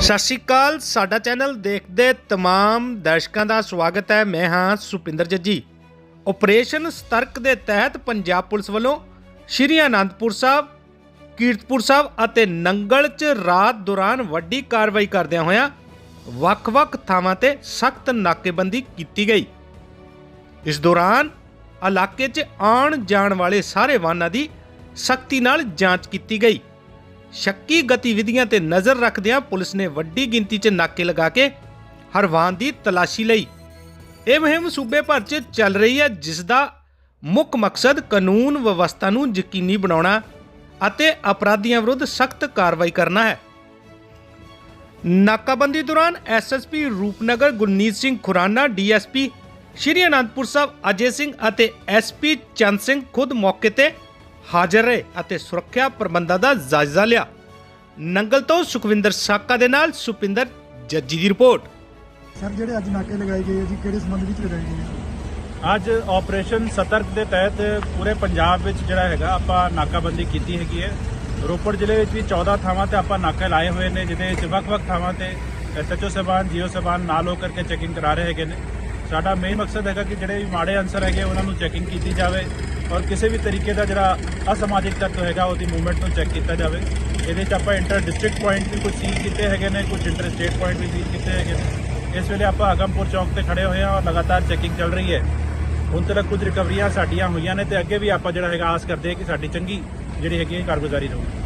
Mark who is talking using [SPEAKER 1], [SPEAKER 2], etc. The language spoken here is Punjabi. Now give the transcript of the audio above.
[SPEAKER 1] ਸਤਿ ਸ਼੍ਰੀ ਅਕਾਲ, ਸਾਡਾ ਚੈਨਲ ਦੇਖਦੇ ਤਮਾਮ ਦਰਸ਼ਕਾਂ ਦਾ ਸਵਾਗਤ ਹੈ। ਮੈਂ ਹਾਂ ਸੁਪਿੰਦਰ ਜੱਜੀ। ਆਪਰੇਸ਼ਨ ਸਤਰਕ ਦੇ ਤਹਿਤ ਪੰਜਾਬ ਪੁਲਿਸ ਵੱਲੋਂ ਸ਼੍ਰੀ ਅਨੰਦਪੁਰ ਸਾਹਿਬ, ਕੀਰਤਪੁਰ ਸਾਹਿਬ ਅਤੇ ਨੰਗਲ 'ਚ ਰਾਤ ਦੌਰਾਨ ਵੱਡੀ ਕਾਰਵਾਈ ਕਰਦਿਆਂ ਹੋਇਆਂ ਵੱਖ-ਵੱਖ ਥਾਵਾਂ ਤੇ ਸਖਤ ਨਾਕੇਬੰਦੀ ਕੀਤੀ ਗਈ। ਇਸ ਦੌਰਾਨ ਇਲਾਕੇ 'ਚ ਆਉਣ ਜਾਣ ਵਾਲੇ ਸਾਰੇ ਵਾਹਨਾਂ ਦੀ ਸਖਤੀ ਨਾਲ ਜਾਂਚ ਕੀਤੀ ਗਈ। ਸ਼ੱਕੀ ਗਤੀਵਿਧੀਆਂ ਤੇ ਨਜ਼ਰ ਰੱਖਦਿਆਂ ਪੁਲਿਸ ਨੇ ਵੱਡੀ ਗਿਣਤੀ 'ਚ ਨਾਕੇ ਲਗਾ ਕੇ ਹਰ ਵਾਹਨ ਦੀ ਤਲਾਸ਼ੀ ਲਈ। ਇਹ ਮੁਹਿੰਮ ਸੂਬੇ ਭਰ 'ਚ ਚੱਲ ਰਹੀ ਹੈ, ਜਿਸ ਦਾ ਮੁੱਖ ਮਕਸਦ ਕਾਨੂੰਨ ਵਿਵਸਥਾ ਨੂੰ ਯਕੀਨੀ ਬਣਾਉਣਾ ਅਤੇ ਅਪਰਾਧੀਆਂ ਵਿਰੁੱਧ ਸਖਤ ਕਾਰਵਾਈ ਕਰਨਾ ਹੈ। ਨਾਕਾਬੰਦੀ ਦੌਰਾਨ ਐਸਐਸਪੀ ਰੂਪਨਗਰ ਗੁਰਨੀਤ ਸਿੰਘ ਖੁਰਾਨਾ ਡੀਐਸਪੀ ਸ਼੍ਰੀ ਅਨੰਦਪੁਰ ਸਾਹਿਬ ਅਜੇ ਸਿੰਘ ਅਤੇ ਐਸਪੀ ਚੰਦ ਸਿੰਘ ਖੁਦ ਮੌਕੇ ਤੇ ਹਾਜ਼ਰ ਰਹੇ ਅਤੇ ਸੁਰੱਖਿਆ ਪ੍ਰਬੰਧਾਂ ਦਾ ਜਾਇਜ਼ਾ ਲਿਆ। ਨੰਗਲ ਤੋਂ ਸੁਖਵਿੰਦਰ ਸਾਕਾ ਦੇ ਨਾਲ ਸੁਪਿੰਦਰ ਜੱਜੀ ਦੀ ਰਿਪੋਰਟ।
[SPEAKER 2] ਸਰ ਜਿਹੜੇ ਅੱਜ ਨਾਕੇ ਲਗਾਏ ਗਏ ਆ ਜੀ ਕਿਹੜੇ ਸੰਬੰਧ ਵਿੱਚ ਲਗਾਏ ਗਏ ਆ
[SPEAKER 3] ਅੱਜ ਆਪਰੇਸ਼ਨ ਸਤਰਕ ਦੇ ਤਹਿਤ ਪੂਰੇ ਪੰਜਾਬ ਵਿੱਚ ਜਿਹੜਾ ਹੈਗਾ ਆਪਾਂ ਨਾਕਾਬੰਦੀ ਕੀਤੀ ਹੈਗੀ ਹੈ। ਰੋਪੜ ਜ਼ਿਲ੍ਹੇ ਵਿੱਚ ਵੀ 14 ਥਾਵਾਂ ਤੇ ਆਪਾਂ ਨਾਕੇ ਲਾਏ ਹੋਏ ਨੇ, ਜਿਹਦੇ ਵਿੱਚ ਵੱਖ-ਵੱਖ ਥਾਵਾਂ ਤੇ ਐਸਐਚਓ ਸਬਾਨ ਜੀਓ ਸਬਾਨ ਨਾਲ ਹੋ ਕਰਕੇ ਚੈਕਿੰਗ ਕਰਾ ਰਹੇ ਹੈਗੇ ਨੇ। ਸਾਡਾ ਮੇਨ ਮਕਸਦ ਹੈਗਾ ਕਿ ਜਿਹੜੇ ਵੀ ਮਾੜੇ ਅਨਸਰ ਹੈਗੇ, ਉਹਨਾਂ ਨੂੰ ਚੈਕਿੰਗ ਕੀਤੀ ਜਾਵੇ ਔਰ ਕਿਸੇ ਵੀ ਤਰੀਕੇ ਦਾ ਜਿਹੜਾ ਅਸਮਾਜਿਕ ਤੱਤ ਹੈਗਾ, ਉਹਦੀ ਮੂਵਮੈਂਟ ਨੂੰ ਚੈੱਕ ਕੀਤਾ ਜਾਵੇ। ਇਹਦੇ ਵਿੱਚ ਆਪਾਂ ਇੰਟਰ ਡਿਸਟ੍ਰਿਕਟ ਪੁਆਇੰਟ ਵੀ ਕੁਝ ਸੀਲ ਕੀਤੇ ਹੈਗੇ ਨੇ ਕੁਝ ਇੰਟਰ ਸਟੇਟ ਪੁਆਇੰਟ ਵੀ ਸੀਲ ਕੀਤੇ ਹੈਗੇ ਨੇ। ਇਸ ਵੇਲੇ ਆਪਾਂ ਆਗਮਪੁਰ ਚੌਂਕ ਤੇ ਖੜੇ ਹੋਏ ਹਾਂ ਔਰ ਲਗਾਤਾਰ ਚੈਕਿੰਗ ਚੱਲ ਰਹੀ ਹੈ। ਹੁਣ ਤੱਕ ਕੁਝ ਰਿਕਵਰੀਆਂ ਸਾਡੀਆਂ ਹੋਈਆਂ ਨੇ ਤੇ ਅੱਗੇ ਵੀ ਆਪਾਂ ਜਿਹੜਾ ਹੈਗਾ, ਆਸ ਕਰਦੇ ਹਾਂ ਕਿ ਸਾਡੀ ਚੰਗੀ ਜਿਹੜੀ ਹੈਗੀ ਹੈ ਕਾਰਗੁਜ਼ਾਰੀ ਰਹੂਗੀ